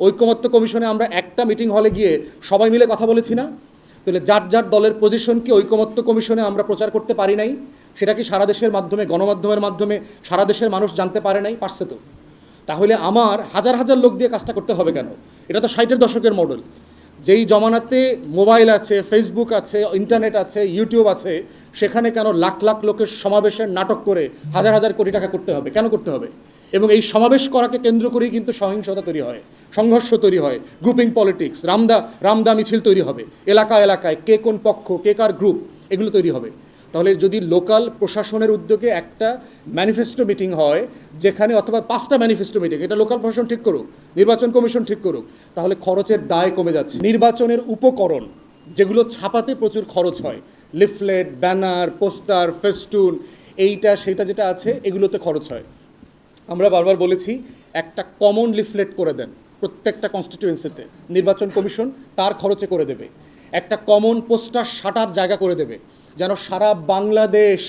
ঐকমত্য কমিশনে আমরা একটা মিটিং হলে গিয়ে সবাই মিলে কথা বলেছি না? তাহলে যার যার দলের পজিশনকে ঐকমত্য কমিশনে আমরা প্রচার করতে পারি নাই? সেটা কি সারা দেশের মাধ্যমে, গণমাধ্যমের মাধ্যমে সারা দেশের মানুষ জানতে পারে নাই? পারছে তো। তাহলে আমার হাজার হাজার লোক দিয়ে কাজটা করতে হবে কেন? এটা তো ষাটের দশকের মডেল যেই জমানাতে মোবাইল আছে ফেসবুক আছে ইন্টারনেট আছে ইউটিউব আছে, সেখানে কেন লাখ লাখ লোকের সমাবেশের নাটক করে হাজার হাজার কোটি টাকা করতে হবে? কেন করতে হবে? এবং এই সমাবেশ করাকে কেন্দ্র করেই কিন্তু সহিংসতা তৈরি হয়, সংঘর্ষ তৈরি হয় গ্রুপিং পলিটিক্স রামদা রামদা মিছিল তৈরি হবে, এলাকা এলাকায় কে কোন পক্ষ, কে কার গ্রুপ এগুলো তৈরি হবে। তাহলে যদি লোকাল প্রশাসনের উদ্যোগে একটা ম্যানিফেস্টো মিটিং হয়, যেখানে অথবা পাঁচটা ম্যানিফেস্টো মিটিং এটা লোকাল প্রশাসন ঠিক করুক, নির্বাচন কমিশন ঠিক করুক, তাহলে খরচের দায় কমে যাচ্ছে। নির্বাচনের উপকরণ, যেগুলো ছাপাতে প্রচুর খরচ হয় লিফলেট ব্যানার পোস্টার ফেস্টুন এইটা সেটা যেটা আছে, এগুলোতে খরচ হয়। আমরা বারবার বলেছি, একটা কমন লিফলেট করে দেন প্রত্যেকটা কনস্টিটিউয়েন্সিতে নির্বাচন কমিশন তার খরচে করে দেবে। একটা কমন পোস্টার সাটার জায়গা করে দেবে, যেন সারা বাংলাদেশ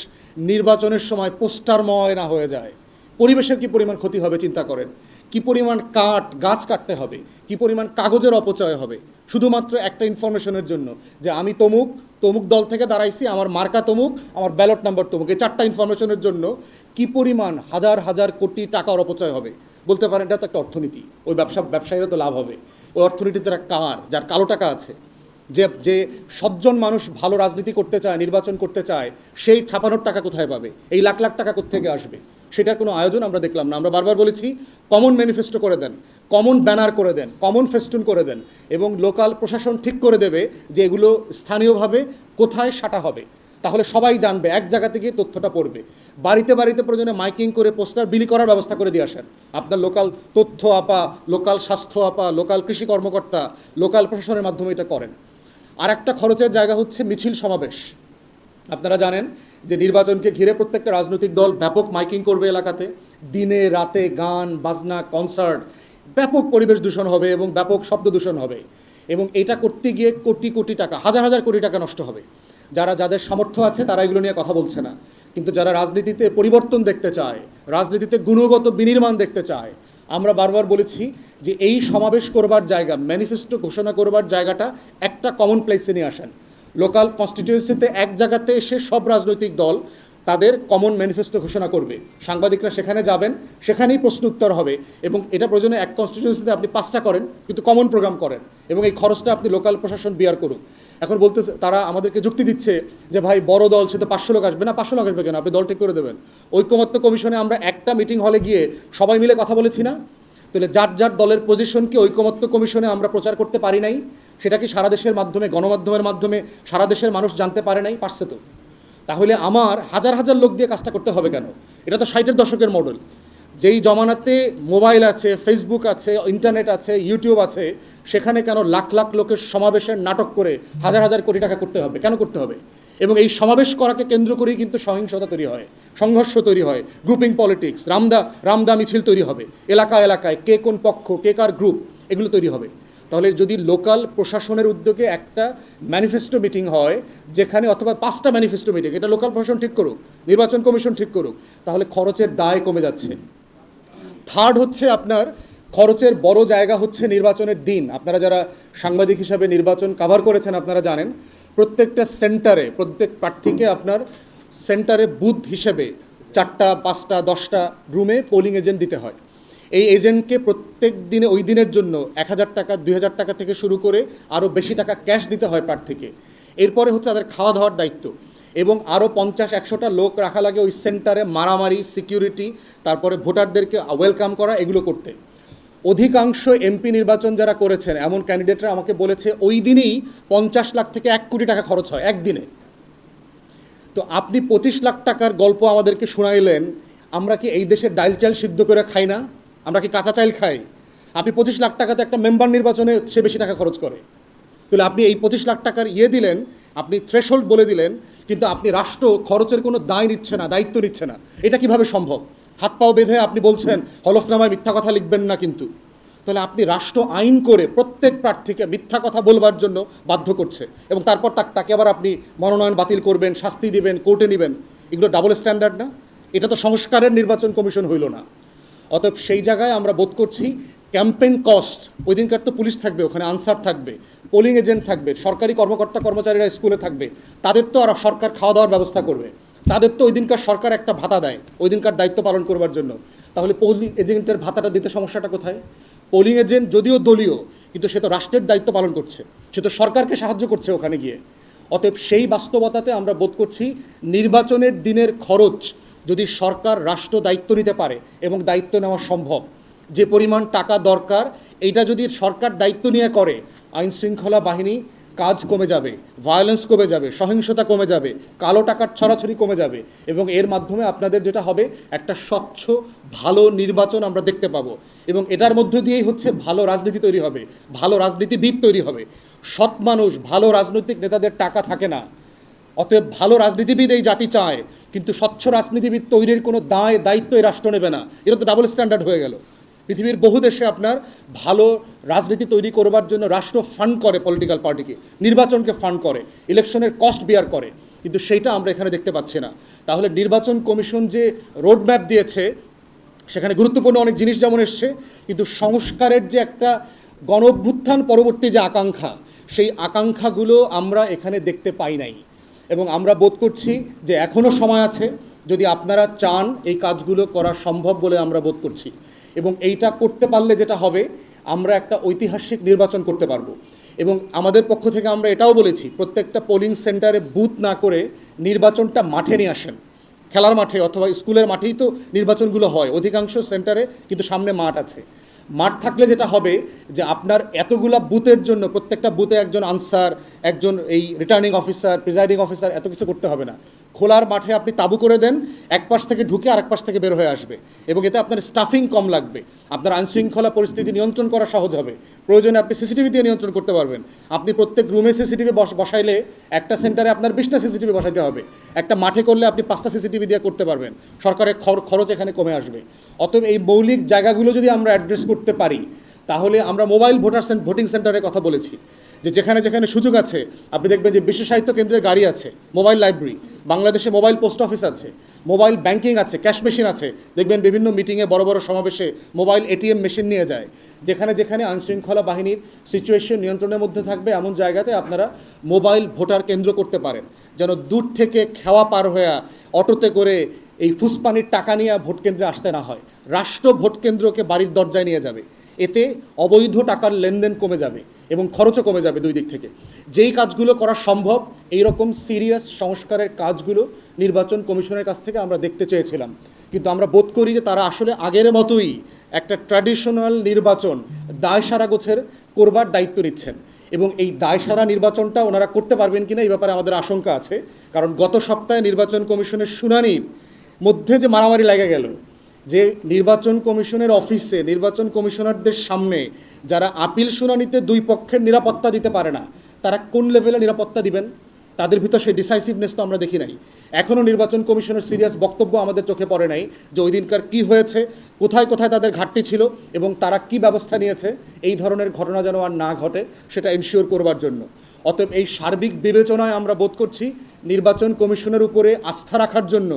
নির্বাচনের সময় পোস্টারময় না হয়ে যায়। পরিবেশের কি পরিমাণ ক্ষতি হবে, চিন্তা করেন। কি পরিমাণ কাঠ, গাছ কাটতে হবে, কি পরিমাণ কাগজের অপচয় হবে। শুধুমাত্র একটা ইনফরমেশনের জন্য যে, আমি তমুক তমুক দল থেকে দাঁড়াইছি, আমার মার্কা তমুক, আমার ব্যালট নাম্বার তমুক। এই চারটা ইনফরমেশনের জন্য কি পরিমাণ হাজার হাজার কোটি টাকার অপচয় হবে? বলতে পারেন, এটা তো একটা অর্থনীতি। ওই ব্যবসা ব্যবসায়ীরা তো লাভ হবে। ওই অর্থনীতিতে কার, যার কালো টাকা আছে, যে যে সজ্জন মানুষ ভালো রাজনীতি করতে চায়, নির্বাচন করতে চায়, সেই ছাপানোর টাকা কোথায় পাবে? এই লাখ লাখ টাকা কোথেকে আসবে? সেটার কোনো আয়োজন আমরা দেখলাম না। আমরা বারবার বলেছি কমন ম্যানিফেস্টো করে দেন। কমন ব্যানার করে দেন কমন ফেস্টুন করে দেন, এবং লোকাল প্রশাসন ঠিক করে দেবে যে এগুলো স্থানীয়ভাবে কোথায় সাটা হবে। তাহলে সবাই জানবে, এক জায়গা থেকে তথ্যটা পড়বে। বাড়িতে বাড়িতে প্রয়োজনে মাইকিং করে পোস্টার বিলি করার ব্যবস্থা করে দিয়ে আসেন। আপনার লোকাল তথ্য আপা লোকাল স্বাস্থ্য আপা লোকাল কৃষি কর্মকর্তা লোকাল প্রশাসনের মাধ্যমে এটা করেন। আর একটা খরচের জায়গা হচ্ছে মিছিল সমাবেশ। আপনারা জানেন যে নির্বাচনকে ঘিরে প্রত্যেকটা রাজনৈতিক দল ব্যাপক মাইকিং করবে এলাকাতে। দিনে, রাতে গান, বাজনা কনসার্ট ব্যাপক পরিবেশ দূষণ হবে এবং ব্যাপক শব্দ দূষণ হবে। এবং এটা করতে গিয়ে কোটি কোটি টাকা, হাজার হাজার কোটি টাকা নষ্ট হবে। যারা যাদের সামর্থ্য আছে তারা এগুলো নিয়ে কথা বলছে না। কিন্তু যারা রাজনীতিতে পরিবর্তন দেখতে চায়, রাজনীতিতে গুণগত বিনির্মাণ দেখতে চায়, আমরা বারবার বলেছি যে এই সমাবেশ করবার জায়গা, ম্যানিফেস্টো ঘোষণা করবার জায়গাটা একটা কমন প্লেসে নিয়ে আসেন। লোকাল কনস্টিটিউয়েন্সিতে এক জায়গাতে এসে সব রাজনৈতিক দল তাদের কমন ম্যানিফেস্টো ঘোষণা করবে। সাংবাদিকরা সেখানে যাবেন, সেখানেই প্রশ্ন উত্তর হবে এবং এটা প্রয়োজনে এক কনস্টিটিউয়েন্সিতে আপনি পাঁচটা করেন, কিন্তু কমন প্রোগ্রাম করেন এবং এই খরচটা আপনি লোকাল প্রশাসন বিয়ার করুক এখন বলতেছে, তারা আমাদেরকে যুক্তি দিচ্ছে যে, ভাই, বড় দল, সে তো পাঁচশো লোক আসবে। না, পাঁচশো লোক আসবে কেন? আপনি দল ঠিক করে দেবেন। ঐকমত্য কমিশনে আমরা একটা মিটিং হলে গিয়ে সবাই মিলে কথা বলেছি না? তাহলে যার যার দলের পজিশনকে ঐকমত্য কমিশনে আমরা প্রচার করতে পারি নাই? সেটা কি সারা দেশের মাধ্যমে, গণমাধ্যমের মাধ্যমে সারা দেশের মানুষ জানতে পারে নাই? পারছে তো। তাহলে আমার হাজার হাজার লোক দিয়ে কাজটা করতে হবে কেন? এটা তো ষাটের দশকের মডেল যেই জমানাতে মোবাইল আছে ফেসবুক আছে ইন্টারনেট আছে ইউটিউব আছে, সেখানে কেন লাখ লাখ লোকের সমাবেশের নাটক করে হাজার হাজার কোটি টাকা করতে হবে? কেন করতে হবে? এবং এই সমাবেশ করাকে কেন্দ্র করেই কিন্তু সহিংসতা তৈরি হয়, সংঘর্ষ তৈরি হয় গ্রুপিং পলিটিক্স রামদা রামদা মিছিল তৈরি হবে, এলাকা এলাকায় কে কোন পক্ষ, কে কার গ্রুপ এগুলো তৈরি হবে। তাহলে যদি লোকাল প্রশাসনের উদ্যোগে একটা ম্যানিফেস্টো মিটিং হয়, যেখানে অথবা পাঁচটা ম্যানিফেস্টো মিটিং এটা লোকাল প্রশাসন ঠিক করুক, নির্বাচন কমিশন ঠিক করুক, তাহলে খরচের দায় কমে যাচ্ছে। থার্ড হচ্ছে আপনার, খরচের বড় জায়গা হচ্ছে নির্বাচনের দিন। আপনারা যারা সাংবাদিক হিসাবে নির্বাচন কাভার করেছেন, আপনারা জানেন, প্রত্যেকটা সেন্টারে প্রত্যেক প্রার্থীকে আপনার সেন্টারে বুথ হিসেবে চারটা, পাঁচটা, দশটা রুমে পোলিং এজেন্ট দিতে হয়। এই এজেন্টকে প্রত্যেক দিনে ওই দিনের জন্য এক হাজার টাকা, দুই হাজার টাকা থেকে শুরু করে আরও বেশি টাকা ক্যাশ দিতে হয় প্রার্থীকে এরপরে হচ্ছে তাদের খাওয়া দাওয়ার দায়িত্ব এবং আরও পঞ্চাশ, একশোটা লোক রাখা লাগে ওই সেন্টারে মারামারি, সিকিউরিটি, তারপরে ভোটারদেরকে ওয়েলকাম করা, এগুলো করতে। অধিকাংশ এমপি নির্বাচন যারা করেছেন, এমন ক্যান্ডিডেটরা আমাকে বলেছে ওই দিনেই পঞ্চাশ লাখ থেকে এক কোটি টাকা খরচ হয়, একদিনে। তো আপনি পঁচিশ লাখ টাকার গল্প আমাদেরকে শোনাইলেন, আমরা কি এই দেশের ডাইল চাল সিদ্ধ করে খাই না? আমরা কি কাঁচা চাইল খাই? আপনি পঁচিশ লাখ টাকাতে একটা মেম্বার নির্বাচনে সে বেশি টাকা খরচ করে। তাহলে আপনি এই পঁচিশ লাখ টাকার ইয়ে দিলেন, আপনি থ্রেশহোল্ড বলে দিলেন, কিন্তু আপনি রাষ্ট্র খরচের কোনো দায় নিচ্ছে না, দায়িত্ব নিচ্ছে না। এটা কীভাবে সম্ভব? হাত পাও বেঁধে আপনি বলছেন, হলফনামায় মিথ্যা কথা লিখবেন না কিন্তু। তাহলে আপনি রাষ্ট্র আইন করে প্রত্যেক প্রার্থীকে মিথ্যা কথা বলবার জন্য বাধ্য করছে। এবং তারপর তাক- আবার আপনি মনোনয়ন বাতিল করবেন, শাস্তি দিবেন, কোর্টে নেবেন। এগুলো ডাবল স্ট্যান্ডার্ড না? এটা তো সংস্কারের নির্বাচন কমিশন হইল না। অতএব সেই জায়গায় আমরা বোধ করছি ক্যাম্পেইন কস্ট। ওই দিনকার তো পুলিশ থাকবে, ওখানে আনসার থাকবে পোলিং এজেন্ট থাকবে, সরকারি কর্মকর্তা কর্মচারীরা স্কুলে থাকবে, তাদের তো আর সরকার খাওয়া দাওয়ার ব্যবস্থা করবে। তাদের তো ওই দিনকার সরকার একটা ভাতা দেয় ওই দিনকার দায়িত্ব পালন করবার জন্য। তাহলে পোলিং এজেন্টের ভাতাটা দিতে সমস্যাটা কোথায়? পোলিং এজেন্ট যদিও দলীয়, কিন্তু সে তো রাষ্ট্রের দায়িত্ব পালন করছে, সে তো সরকারকে সাহায্য করছে ওখানে গিয়ে। অতএব সেই বাস্তবতাতে আমরা বোধ করছি নির্বাচনের দিনের খরচ যদি সরকার রাষ্ট্র দায়িত্ব নিতে পারে এবং দায়িত্ব নেওয়া সম্ভব, যে পরিমাণ টাকা দরকার, এইটা যদি সরকার দায়িত্ব নিয়ে করে আইন শৃঙ্খলা বাহিনী কাজ কমে যাবে ভায়োলেন্স কমে যাবে, সহিংসতা কমে যাবে, কালো টাকার ছড়াছড়ি কমে যাবে, এবং এর মাধ্যমে আপনাদের যেটা হবে, একটা স্বচ্ছ, ভালো নির্বাচন আমরা দেখতে পাবো। এবং এটার মধ্য দিয়েই হচ্ছে ভালো রাজনীতি তৈরি হবে, ভালো রাজনীতিবিদ তৈরি হবে। সৎ মানুষ, ভালো রাজনৈতিক নেতাদের টাকা থাকে না। অতএব ভালো রাজনীতিবিদ এই জাতি চায় কিন্তু স্বচ্ছ রাজনীতিবিদ তৈরির কোনো দায়, দায়িত্ব এই রাষ্ট্র নেবে না। এটা তো ডাবল স্ট্যান্ডার্ড হয়ে গেল। পৃথিবীর বহু দেশে আপনার ভালো রাজনীতি তৈরি করবার জন্য রাষ্ট্র ফান্ড করে পলিটিক্যাল পার্টিকে নির্বাচনকে ফান্ড করে ইলেকশনের কস্ট বিয়ার করে। কিন্তু সেইটা আমরা এখানে দেখতে পাচ্ছি না। তাহলে নির্বাচন কমিশন যে রোডম্যাপ দিয়েছে, সেখানে গুরুত্বপূর্ণ অনেক জিনিস যেমন এসছে, কিন্তু সংস্কারের যে একটা গণ পরবর্তী যে আকাঙ্ক্ষা, সেই আকাঙ্ক্ষাগুলো আমরা এখানে দেখতে পাই নাই। এবং আমরা বোধ করছি যে এখনও সময় আছে যদি আপনারা চান এই কাজগুলো করা সম্ভব বলে আমরা বোধ করছি। এবং এইটা করতে পারলে যেটা হবে, আমরা একটা ঐতিহাসিক নির্বাচন করতে পারব। এবং আমাদের পক্ষ থেকে আমরা এটাও বলেছি, প্রত্যেকটা পোলিং সেন্টারে বুথ না করে নির্বাচনটা মাঠে নিয়ে আসেন। খেলার মাঠে অথবা স্কুলের মাঠেই তো নির্বাচনগুলো হয়, অধিকাংশ সেন্টারে কিন্তু সামনে মাঠ আছে। মাঠ থাকলে যেটা হবে যে আপনার এতগুলা বুথের জন্য, প্রত্যেকটা বুথে একজন আনসার, একজন এই রিটার্নিং অফিসার প্রিজাইডিং অফিসার এত কিছু করতে হবে না। খোলার মাঠে আপনি তাবু করে দেন, এক পাশ থেকে ঢুকে আরেক পাশ থেকে বের হয়ে আসবে এবং এতে আপনার স্টাফিং কম লাগবে। আপনার আইনশৃঙ্খলা পরিস্থিতি নিয়ন্ত্রণ করা সহজ হবে। প্রয়োজনে আপনি সিসিটিভি দিয়ে নিয়ন্ত্রণ করতে পারবেন। আপনি প্রত্যেক রুমে সিসিটিভি বসাইলে একটা সেন্টারে আপনার বিশটা সিসিটিভি বসাইতে হবে। একটা মাঠে করলে আপনি পাঁচটা সিসিটিভি দিয়ে করতে পারবেন। সরকারের খর- খরচ এখানে কমে আসবে। অতএব এই মৌলিক জায়গাগুলো যদি আমরা অ্যাড্রেস করতে পারি, তাহলে আমরা মোবাইল ভোটার ভোটিং সেন্টারের কথা বলেছি। যে যেখানে যেখানে সুযোগ আছে, আপনি দেখবেন যে বিশ্ব সাহিত্য কেন্দ্রের গাড়ি আছে, মোবাইল লাইব্রেরি, বাংলাদেশে মোবাইল পোস্ট অফিস আছে, মোবাইল ব্যাংকিং আছে, ক্যাশ মেশিন আছে, দেখবেন বিভিন্ন মিটিংয়ে বড় বড় সমাবেশে মোবাইল এটিএম মেশিন নিয়ে যায়। যেখানে যেখানে আইনশৃঙ্খলা বাহিনীর সিচুয়েশন নিয়ন্ত্রণের মধ্যে থাকবে, এমন জায়গাতে আপনারা মোবাইল ভোটার কেন্দ্র করতে পারেন। যেন দূর থেকে খেওয়া পার হয়ে অটোতে করে এই ফুসপানির টাকা নিয়ে ভোট কেন্দ্রে আসতে না হয়। রাষ্ট্র ভোট কেন্দ্রকে বাড়ির দরজায় নিয়ে যাবে। এতে অবৈধ টাকার লেনদেন কমে যাবে এবং খরচও কমে যাবে দুই দিক থেকে। যেই কাজগুলো করা সম্ভব এই রকম সিরিয়াস সংস্কারের কাজগুলো নির্বাচন কমিশনের কাছ থেকে আমরা দেখতে চেয়েছিলাম। কিন্তু আমরা বোধ করি যে তারা আসলে আগের মতোই একটা ট্র্যাডিশনাল নির্বাচন দায় সারা গোছের করবার দায়িত্ব নিচ্ছেন। এবং এই দায়সারা নির্বাচনটা ওনারা করতে পারবেন কিনা এই ব্যাপারে আমাদের আশঙ্কা আছে। কারণ গত সপ্তাহে নির্বাচন কমিশনের শুনানির মধ্যে যে মারামারি লেগে গেল যে নির্বাচন কমিশনের অফিসে নির্বাচন কমিশনারদের সামনে যারা আপিল শুনানিতে দুই পক্ষের নিরাপত্তা দিতে পারে না, তারা কোন লেভেলে নিরাপত্তা দিবেন? তাদের ভিতর সেই ডিসাইসিভনেস তো আমরা দেখি নাই। এখনও নির্বাচন কমিশনের সিরিয়াস বক্তব্য আমাদের চোখে পড়ে নাই যে ওই দিনকার কী হয়েছে, কোথায় কোথায় তাদের ঘাটতি ছিল এবং তারা কি ব্যবস্থা নিয়েছে, এই ধরনের ঘটনা যেন আর না ঘটে, সেটা এনশিওর করবার জন্য। অতএব এই সার্বিক বিবেচনায় আমরা বোধ করছি নির্বাচন কমিশনের উপরে আস্থা রাখার জন্য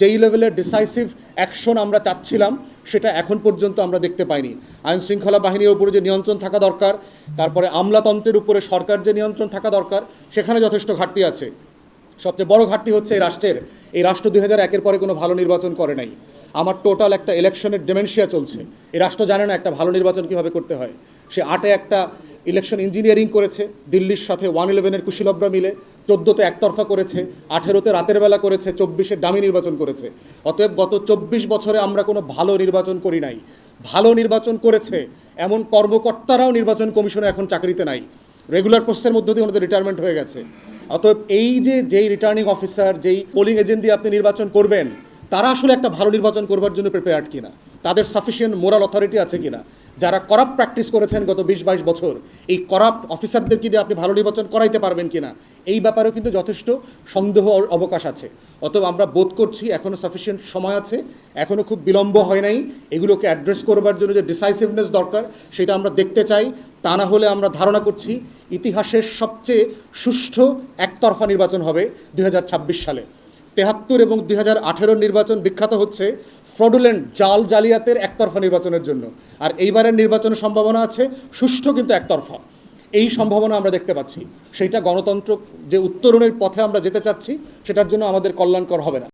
যেই লেভেলের ডিসাইসিভ অ্যাকশন আমরা চাচ্ছিলাম, সেটা এখন পর্যন্ত আমরা দেখতে পাইনি। আইন শৃঙ্খলা বাহিনীর উপরে যে নিয়ন্ত্রণ থাকা দরকার, তারপরে আমলাতন্ত্রের উপরে সরকার যে নিয়ন্ত্রণ থাকা দরকার, সেখানে যথেষ্ট ঘাটতি আছে। সবচেয়ে বড় ঘাটতি হচ্ছে এই রাষ্ট্রের। এই রাষ্ট্র দুই হাজার একের পরে কোনো ভালো নির্বাচন করে নাই। আমার টোটাল একটা ইলেকশনের ডেমেনশিয়া চলছে। এই রাষ্ট্র জানে না একটা ভালো নির্বাচন কীভাবে করতে হয়। সে আটে একটা ইলেকশন ইঞ্জিনিয়ারিং করেছে, দিল্লির সাথে ওয়ান ইলেভেনের কুশীলবরা মিলে চোদ্দোতে একতরফা করেছে, আঠেরোতে রাতের বেলা করেছে, চব্বিশে ডামি নির্বাচন করেছে। অতএব গত চব্বিশ বছরে আমরা কোনো ভালো নির্বাচন করি নাই। ভালো নির্বাচন করেছে, এমন কর্মকর্তারাও নির্বাচন কমিশনে এখন চাকরিতে নাই। রেগুলার পোস্টের মধ্য দিয়ে ওনাদের রিটায়ারমেন্ট হয়ে গেছে। অতএব এই যে, যেই রিটার্নিং অফিসার যেই পোলিং এজেন্ট দিয়ে আপনি নির্বাচন করবেন, তারা আসলে একটা ভালো নির্বাচন করবার জন্য প্রিপেয়ার্ড কিনা? তাদের সাফিসিয়েন্ট মোরাল অথরিটি আছে কিনা? যারা করাপ্ট প্র্যাকটিস করেছেন গত বিশ বাইশ বছর, এই করাপ্ট অফিসারদেরকে দিয়ে আপনি ভালো নির্বাচন করাইতে পারবেন কিনা? এই ব্যাপারেও কিন্তু যথেষ্ট সন্দেহ অবকাশ আছে। অতএব আমরা বোধ করছি এখনও সাফিসিয়েন্ট সময় আছে এখনও খুব বিলম্ব হয় নাই, এগুলোকে অ্যাড্রেস করবার জন্য যে ডিসাইসিভনেস দরকার, সেটা আমরা দেখতে চাই। তা না হলে আমরা ধারণা করছি ইতিহাসের সবচেয়ে সুষ্ঠু একতরফা নির্বাচন হবে দুই হাজার ছাব্বিশ সালে। তেহাত্তর এবং দুই হাজার আঠেরো নির্বাচন বিখ্যাত হচ্ছে ফ্রডুলেন্ট জাল জালিয়াতের একতরফা নির্বাচনের জন্য। আর এইবারের নির্বাচনের সম্ভাবনা আছে, সুষ্ঠু কিন্তু একতরফা। এই সম্ভাবনা আমরা দেখতে পাচ্ছি। সেইটা গণতন্ত্র যে উত্তরণের পথে আমরা যেতে চাচ্ছি, সেটার জন্য আমাদের কল্যাণকর হবে না।